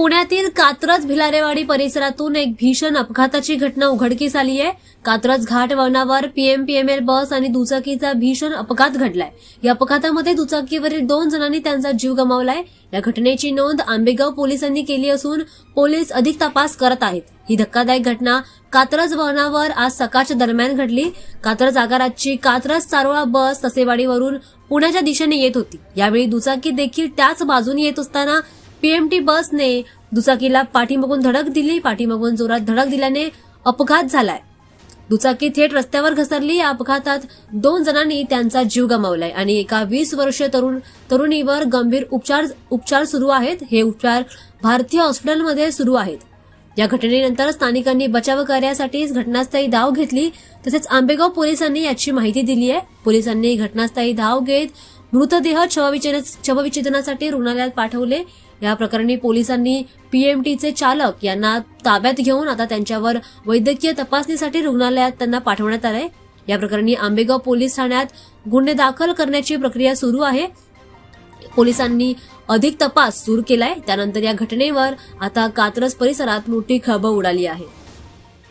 पुण्यातील कात्रज भिलारेवाडी परिसरातून एक भीषण अपघाताची घटना उघडकीस आली आहे. कात्रज घाट वळणावर पीएमपीएमएल बस आणि दुचाकीचा भीषण अपघात घडलाय. या अपघातामध्ये दुचाकीवरील दोन जणांनी त्यांचा जीव गमावलाय. या घटनेची नोंद आंबेगाव पोलिसांनी केली असून पोलीस अधिक तपास करत आहेत. ही धक्कादायक घटना कात्रज वळणावर आज सकाळच्या दरम्यान घडली. कात्रज आगाराची कात्रज चारोळा बस तसेवाडीवरून पुण्याच्या दिशेने येत होती. यावेळी दुचाकी देखील त्याच बाजूने येत असताना पीएमटी बसने दुचाकीला पाठीमागून धडक दिली पाठीमागून जोरात धडक दिल्याने अपघात झालाय. दुचाकी थेट रस्त्यावर घसरली या अपघातात दोन जणांनी त्यांचा जीव गमावलाय आणि एका वीस वर्षीय तरुण तरुणीवर गंभीर उपचार उपचार सुरू आहेत. हे उपचार भारतीय हॉस्पिटलमध्ये सुरू आहेत. या घटनेनंतर स्थानिकांनी बचाव कार्यासाठी घटनास्थळी धाव घेतली. तसेच आंबेगाव पोलिसांनी याची माहिती दिली आहे पोलिसांनी घटनास्थळी धाव घेत मृतदेह शवविच्छेद- शवविच्छेदनासाठी रुग्णालयात पाठवले. या प्रकरणी पोलिसांनी पीएमटीचे चालक यांना ताब्यात घेऊन आता त्यांच्यावर वैद्यकीय तपासणीसाठी रुग्णालयात त्यांना पाठवण्यात आलंय. या प्रकरणी आंबेगाव पोलीस ठाण्यात गुन्हे दाखल करण्याची प्रक्रिया सुरू आहे. पोलिसांनी अधिक तपास सुरू केलाय. त्यानंतर या घटनेवर आता कात्रज परिसरात मोठी खळबळ उडाली आहे.